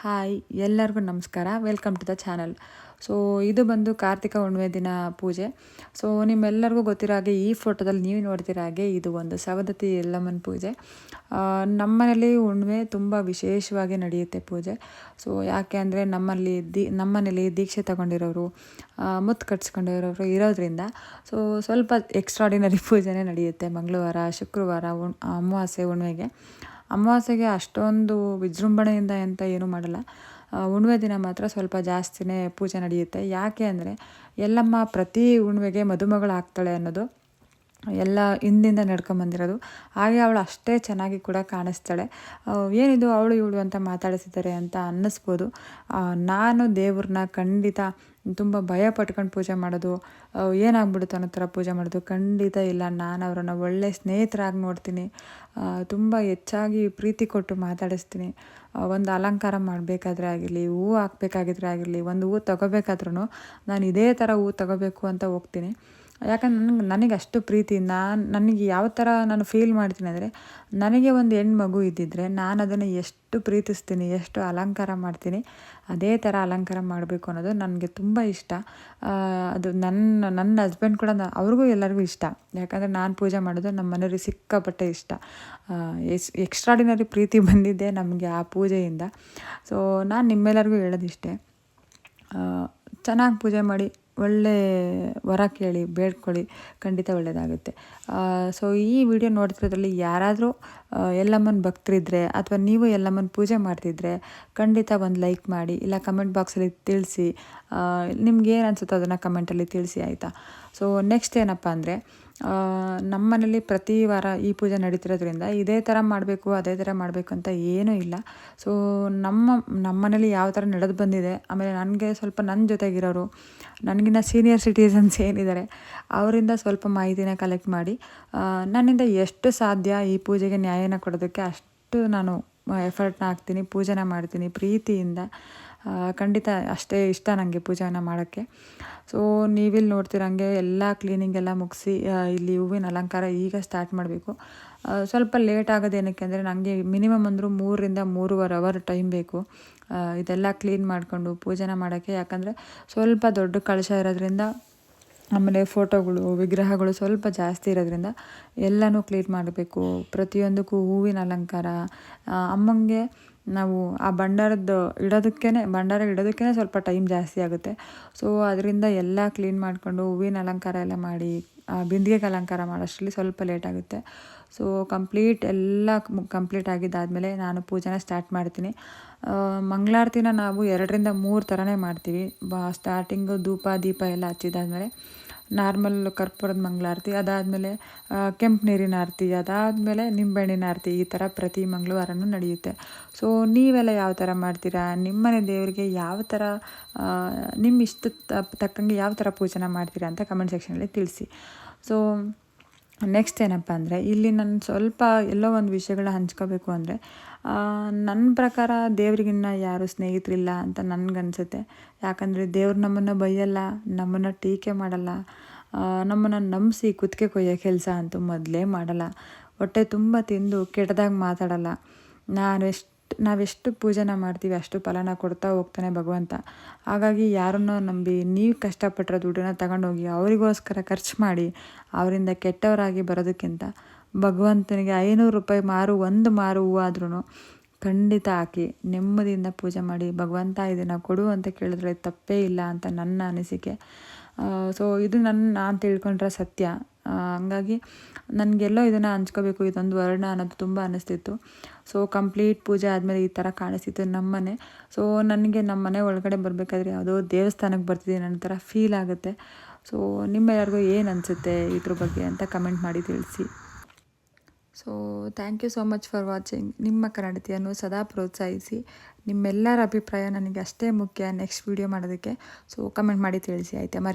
Hi, ಎಲ್ಲರಿಗೂ ನಮಸ್ಕಾರ. Welcome to the channel so ಇದು ಬಂದು ಕಾರ್ತಿಕ ಹುಣ್ಣಿಮೆ ದಿನ ಪೂಜೆ. ಸೊ ನಿಮ್ಮೆಲ್ಲರಿಗೂ ಗೊತ್ತಿರೋ ಹಾಗೆ ಈ ಫೋಟೋದಲ್ಲಿ ನೀವು ನೋಡ್ತಿರೋ ಹಾಗೆ ಇದು ಒಂದು ಸವದತ್ತಿ ಎಲ್ಲಮ್ಮನ ಪೂಜೆ. ನಮ್ಮನೇಲಿ ಹುಣ್ಣಿಮೆ ತುಂಬ ವಿಶೇಷವಾಗಿ ನಡೆಯುತ್ತೆ ಪೂಜೆ. ಸೊ ಯಾಕೆ ಅಂದರೆ ನಮ್ಮಲ್ಲಿ ದಿ, ನಮ್ಮನೇಲಿ ದೀಕ್ಷೆ ತಗೊಂಡಿರೋರು ಮುತ್ತು ಕಟ್ಸ್ಕೊಂಡಿರೋರು ಇರೋದ್ರಿಂದ. ಸೊ ಸ್ವಲ್ಪ ಎಕ್ಸ್ಟ್ರಾಡಿನರಿ ಪೂಜೆನೇ ನಡೆಯುತ್ತೆ ಮಂಗಳವಾರ, ಶುಕ್ರವಾರ ಅಮಾವಾಸ್ಯೆ ಹುಣ್ಣಿಮೆಗೆ. ಅಮಾವಾಸ್ಯೆಗೆ ಅಷ್ಟೊಂದು ವಿಜೃಂಭಣೆಯಿಂದ ಅಂತ ಏನೂ ಮಾಡಲ್ಲ. ಹುಣ್ಮೆ ದಿನ ಮಾತ್ರ ಸ್ವಲ್ಪ ಜಾಸ್ತಿನೇ ಪೂಜೆ ನಡೆಯುತ್ತೆ. ಯಾಕೆ ಅಂದರೆ ಎಲ್ಲಮ್ಮ ಪ್ರತಿ ಉಣ್ವೆಗೆ ಮದುಮಗಳು ಆಗ್ತಾಳೆ ಅನ್ನೋದು ಎಲ್ಲ ಹಿಂದಿಂದ ನಡ್ಕೊಂಬಂದಿರೋದು ಹಾಗೆ ಅವಳು ಅಷ್ಟೇ ಚೆನ್ನಾಗಿ ಕೂಡ ಕಾಣಿಸ್ತಾಳೆ. ಏನಿದು ಅವಳು ಇವಳು ಅಂತ ಮಾತಾಡಿಸಿದ್ದಾರೆ ಅಂತ ಅನ್ನಿಸ್ಬೋದು. ನಾನು ದೇವ್ರನ್ನ ಖಂಡಿತ ತುಂಬ ಭಯ ಪಟ್ಕೊಂಡು ಪೂಜೆ ಮಾಡೋದು ಏನಾಗ್ಬಿಡುತ್ತೆ ಅನ್ನೋ ಥರ ಪೂಜೆ ಮಾಡೋದು ಖಂಡಿತ ಇಲ್ಲ. ನಾನು ಅವರನ್ನು ಒಳ್ಳೆ ಸ್ನೇಹಿತರಾಗಿ ನೋಡ್ತೀನಿ. ತುಂಬ ಹೆಚ್ಚಾಗಿ ಪ್ರೀತಿ ಕೊಟ್ಟು ಮಾತಾಡಿಸ್ತೀನಿ. ಒಂದು ಅಲಂಕಾರ ಮಾಡಬೇಕಾದ್ರೆ ಆಗಿರಲಿ, ಹೂವು ಹಾಕ್ಬೇಕಾಗಿದ್ರೆ ಆಗಿರಲಿ, ಒಂದು ಹೂವು ತಗೋಬೇಕಾದ್ರೂ ನಾನು ಇದೇ ಥರ ಹೂ ತಗೋಬೇಕು ಅಂತ ಹೋಗ್ತೀನಿ. ಯಾಕಂದ್ರೆ ನನಗೆ ನನಗೆ ಅಷ್ಟು ಪ್ರೀತಿ ನಾನು ನನಗೆ ಯಾವ ಥರ ನಾನು ಫೀಲ್ ಮಾಡ್ತೀನಿ ಅಂದರೆ, ನನಗೆ ಒಂದು ಹೆಣ್ಣು ಮಗು ಇದ್ದಿದ್ದರೆ ನಾನು ಅದನ್ನು ಎಷ್ಟು ಪ್ರೀತಿಸ್ತೀನಿ, ಎಷ್ಟು ಅಲಂಕಾರ ಮಾಡ್ತೀನಿ, ಅದೇ ಥರ ಅಲಂಕಾರ ಮಾಡಬೇಕು ಅನ್ನೋದು ನನಗೆ ತುಂಬ ಇಷ್ಟ. ಅದು ನನ್ನ ನನ್ನ ಹಸ್ಬೆಂಡ್ ಕೂಡ ಅವ್ರಿಗೂ ಎಲ್ಲರಿಗೂ ಇಷ್ಟ. ಯಾಕಂದರೆ ನಾನು ಪೂಜೆ ಮಾಡೋದು ನಮ್ಮ ಮನೆಯವ್ರಿಗೆ ಸಿಕ್ಕಾಪಟ್ಟೆ ಇಷ್ಟ. ಎಸ್ ಎಕ್ಸ್ಟ್ರಾಡಿನರಿ ಪ್ರೀತಿ ಬಂದಿದ್ದೆ ನಮಗೆ ಆ ಪೂಜೆಯಿಂದ. ಸೊ ನಾನು ನಿಮ್ಮೆಲ್ಲರಿಗೂ ಹೇಳೋದಿಷ್ಟೇ. ಚೆನ್ನಾಗಿ ಪೂಜೆ ಮಾಡಿ. ಒಳ್ಳೆ ವರ ಕೇಳಿ, ಬೇಡ್ಕೊಳ್ಳಿ, ಖಂಡಿತ ಒಳ್ಳೆಯದಾಗುತ್ತೆ ಸೊ ಈ ವಿಡಿಯೋ ನೋಡ್ತಿರೋದ್ರಲ್ಲಿ ಯಾರಾದರೂ ಎಲ್ಲಮ್ಮನ ಭಕ್ತರಿದ್ದರೆ ಅಥವಾ ನೀವು ಎಲ್ಲಮ್ಮನ ಪೂಜೆ ಮಾಡ್ತಿದ್ರೆ ಖಂಡಿತ ಒಂದು ಲೈಕ್ ಮಾಡಿ, ಇಲ್ಲ ಕಮೆಂಟ್ ಬಾಕ್ಸಲ್ಲಿ ತಿಳಿಸಿ ನಿಮ್ಗೆ ಏನು ಅನಿಸುತ್ತೋ ಅದನ್ನು ಕಮೆಂಟಲ್ಲಿ ತಿಳಿಸಿ, ಆಯಿತಾ? ಸೊ ನೆಕ್ಸ್ಟ್ ಏನಪ್ಪ ಅಂದರೆ ನಮ್ಮ ಮನೇಲಿ ಪ್ರತಿ ವಾರ ಈ ಪೂಜೆ ನಡೀತಿರೋದ್ರಿಂದ ಇದೇ ಥರ ಮಾಡಬೇಕು, ಅದೇ ಥರ ಮಾಡಬೇಕು ಅಂತ ಏನೂ ಇಲ್ಲ. ಸೊ ನಮ್ಮ, ನಮ್ಮನೇಲಿ ಯಾವ ಥರ ನಡೆದು ಬಂದಿದೆ, ಆಮೇಲೆ ನನಗೆ ಸ್ವಲ್ಪ ನನ್ನ ಜೊತೆಗಿರೋರು, ನನಗಿನ್ನ ಸೀನಿಯರ್ ಸಿಟಿಸನ್ಸ್ ಏನಿದ್ದಾರೆ, ಅವರಿಂದ ಸ್ವಲ್ಪ ಮಾಹಿತಿನ ಕಲೆಕ್ಟ್ ಮಾಡಿ ನನ್ನಿಂದ ಎಷ್ಟು ಸಾಧ್ಯ ಈ ಪೂಜೆಗೆ ನ್ಯಾಯನ ಕೊಡೋದಕ್ಕೆ ಅಷ್ಟು ನಾನು ಎಫರ್ಟ್ನ ಹಾಕ್ತೀನಿ, ಪೂಜೆನ ಮಾಡ್ತೀನಿ, ಪ್ರೀತಿಯಿಂದ. ಖಂಡಿತ ಅಷ್ಟೇ ಇಷ್ಟ ನನಗೆ ಪೂಜೆಯನ್ನು ಮಾಡೋಕ್ಕೆ. ಸೊ ನೀವಿಲ್ಲಿ ನೋಡ್ತಿರಂಗೆ ಎಲ್ಲ ಕ್ಲೀನಿಂಗ್ ಎಲ್ಲ ಮುಗಿಸಿ ಇಲ್ಲಿ ಹೂವಿನ ಅಲಂಕಾರ ಈಗ ಸ್ಟಾರ್ಟ್ ಮಾಡಬೇಕು. ಸ್ವಲ್ಪ ಲೇಟ್ ಆಗೋದೇನಕ್ಕೆ ಅಂದರೆ ನನಗೆ ಮಿನಿಮಮ್ ಅಂದರೂ ಮೂರರಿಂದ ಮೂರುವರೆ ಅವರ್ ಟೈಮ್ ಬೇಕು. ಇದೆಲ್ಲ ಕ್ಲೀನ್ ಮಾಡಿಕೊಂಡು ಪೂಜೆನ ಮಾಡೋಕ್ಕೆ. ಯಾಕಂದರೆ ಸ್ವಲ್ಪ ದೊಡ್ಡ ಕಳಶ ಇರೋದ್ರಿಂದ ಆಮೇಲೆ ಫೋಟೋಗಳು ವಿಗ್ರಹಗಳು ಸ್ವಲ್ಪ ಜಾಸ್ತಿ ಇರೋದ್ರಿಂದ ಎಲ್ಲನೂ ಕ್ಲೀನ್ ಮಾಡಬೇಕು. ಪ್ರತಿಯೊಂದಕ್ಕೂ ಹೂವಿನ ಅಲಂಕಾರ ಅಮ್ಮಂಗೆ ನಾವು ಆ ಭಂಡಾರದ್ದು ಇಡೋದಕ್ಕೇ ಭಂಡಾರ ಇಡೋದಕ್ಕೇ ಸ್ವಲ್ಪ ಟೈಮ್ ಜಾಸ್ತಿ ಆಗುತ್ತೆ. ಸೊ ಅದರಿಂದ ಎಲ್ಲ ಕ್ಲೀನ್ ಮಾಡಿಕೊಂಡು ಹೂವಿನ ಅಲಂಕಾರ ಎಲ್ಲ ಮಾಡಿ ಬಿಂದಿಗೆಗೆ ಅಲಂಕಾರ ಮಾಡೋಷ್ಟರಲ್ಲಿ ಸ್ವಲ್ಪ ಲೇಟ್ ಆಗುತ್ತೆ. ಸೊ ಕಂಪ್ಲೀಟ್ ಎಲ್ಲ ಕಂಪ್ಲೀಟ್ ಆಗಿದ್ದಾದಮೇಲೆ ನಾನು ಪೂಜೆನ ಸ್ಟಾರ್ಟ್ ಮಾಡ್ತೀನಿ. ಮಂಗಳಾರತಿನ ನಾವು ಎರಡರಿಂದ ಮೂರು ಥರನೇ ಮಾಡ್ತೀವಿ. ಬಾ ಸ್ಟಾರ್ಟಿಂಗು ಧೂಪ ದೀಪ ಎಲ್ಲ ಹಚ್ಚಿದಾದ್ಮೇಲೆ ನಾರ್ಮಲ್ ಕರ್ಪೂರದ ಮಂಗಳಾರತಿ ಅದಾದಮೇಲೆ ಕೆಂಪು ನೀರಿನ ಆರತಿ, ಅದಾದಮೇಲೆ ನಿಂಬೆಹಣ್ಣಿನ ಆರತಿ ಈ ಥರ ಪ್ರತಿ ಮಂಗಳವಾರನೂ ನಡೆಯುತ್ತೆ. ಸೊ ನೀವೆಲ್ಲ ಯಾವ ಥರ ಮಾಡ್ತೀರಾ? ನಿಮ್ಮನೆ ದೇವರಿಗೆ ಯಾವ ಥರ ನಿಮ್ಮ ಇಷ್ಟ ತಕ್ಕಂಗೆ ಯಾವ ಥರ ಪೂಜೆನ ಮಾಡ್ತೀರಾ ಅಂತ ಕಮೆಂಟ್ ಸೆಕ್ಷನಲ್ಲಿ ತಿಳಿಸಿ. ಸೊ ನೆಕ್ಸ್ಟ್ ಏನಪ್ಪ ಅಂದರೆ, ಇಲ್ಲಿ ನಾನು ಸ್ವಲ್ಪ ಎಲ್ಲೋ ಒಂದು ವಿಷಯಗಳ ಹಂಚ್ಕೋಬೇಕು ಅಂದರೆ ನನ್ನ ಪ್ರಕಾರ ದೇವ್ರಿಗಿನ್ನ ಯಾರು ಸ್ನೇಹಿತರಿಲ್ಲ ಅಂತ ನನಗನ್ಸುತ್ತೆ. ಯಾಕಂದರೆ ದೇವ್ರು ನಮ್ಮನ್ನು ಬೈಯಲ್ಲ ನಮ್ಮನ್ನು ಟೀಕೆ ಮಾಡಲ್ಲ ನಮ್ಮನ್ನು ನಂಬಿಸಿ ಕುತ್ತಿಗೆ ಕೊಯ್ಯೋ ಕೆಲಸ ಅಂತೂ ಮೊದಲೇ ಮಾಡಲ್ಲ. ಹೊಟ್ಟೆ ತುಂಬ ತಿಂದು ಕೆಟ್ಟದಾಗ ಮಾತಾಡಲ್ಲ. ನಾವೆಷ್ಟು ನಾವೆಷ್ಟು ಪೂಜೆನ ಮಾಡ್ತೀವಿ, ಅಷ್ಟು ಫಲನ ಕೊಡ್ತಾ ಹೋಗ್ತಾನೆ ಭಗವಂತ. ಹಾಗಾಗಿ ಯಾರನ್ನೋ ನಂಬಿ, ನೀವು ಕಷ್ಟಪಟ್ಟಿರೋ ದುಡ್ಡನ್ನ ತಗೊಂಡೋಗಿ ಅವರಿಗೋಸ್ಕರ ಖರ್ಚು ಮಾಡಿ, ಅವರಿಂದ ಕೆಟ್ಟವರಾಗಿ ಬರೋದಕ್ಕಿಂತ ಭಗವಂತನಿಗೆ ಐನೂರು ರೂಪಾಯಿ ಮಾರು, ಒಂದು ಮಾರು ಹೂವು ಆದ್ರೂ ಖಂಡಿತ ಹಾಕಿ, ನೆಮ್ಮದಿಯಿಂದ ಪೂಜೆ ಮಾಡಿ, ಭಗವಂತ ಇದನ್ನು ಕೊಡು ಅಂತ ಕೇಳಿದ್ರೆ ತಪ್ಪೇ ಇಲ್ಲ ಅಂತ ನನ್ನ ಅನಿಸಿಕೆ. ಸೊ ಇದು ನನ್ನ ನಾನು ತಿಳ್ಕೊಂಡ್ರೆ ಸತ್ಯ. ಹಂಗಾಗಿ ನನಗೆಲ್ಲೋ ಇದನ್ನು ಹಂಚ್ಕೋಬೇಕು, ಇದೊಂದು ವರ್ಣ ಅನ್ನೋದು ತುಂಬ ಅನ್ನಿಸ್ತಿತ್ತು ಸೊ ಕಂಪ್ಲೀಟ್ ಪೂಜೆ ಆದಮೇಲೆ ಈ ಥರ ಕಾಣಿಸ್ತಿತ್ತು ನಮ್ಮನೆ. ಸೊ ನನಗೆ ನಮ್ಮ ಮನೆ ಒಳಗಡೆ ಬರಬೇಕಾದ್ರೆ ಯಾವುದೋ ದೇವಸ್ಥಾನಕ್ಕೆ ಬರ್ತಿದ್ದೀನಿ ಅನ್ನೋ ಥರ ಫೀಲ್ ಆಗುತ್ತೆ. ಸೊ ನಿಮ್ಮೆಲ್ಲರಿಗೂ ಏನು ಅನಿಸುತ್ತೆ ಇದ್ರ ಬಗ್ಗೆ ಅಂತ ಕಮೆಂಟ್ ಮಾಡಿ ತಿಳಿಸಿ. So thank you so much for watching ನಿಮ್ಮ ಕನ್ನಡತಿಯನ್ನು ಸದಾ ಪ್ರೋತ್ಸಾಹಿಸಿ. ನಿಮ್ಮೆಲ್ಲರ ಅಭಿಪ್ರಾಯ ನನಗೆ ಅಷ್ಟೇ ಮುಖ್ಯ ನೆಕ್ಸ್ಟ್ ವೀಡಿಯೋ ಮಾಡೋದಕ್ಕೆ. ಸೊ ಕಮೆಂಟ್ ಮಾಡಿ ತಿಳಿಸಿ. ಆಯಿತಾ? ಮರಿ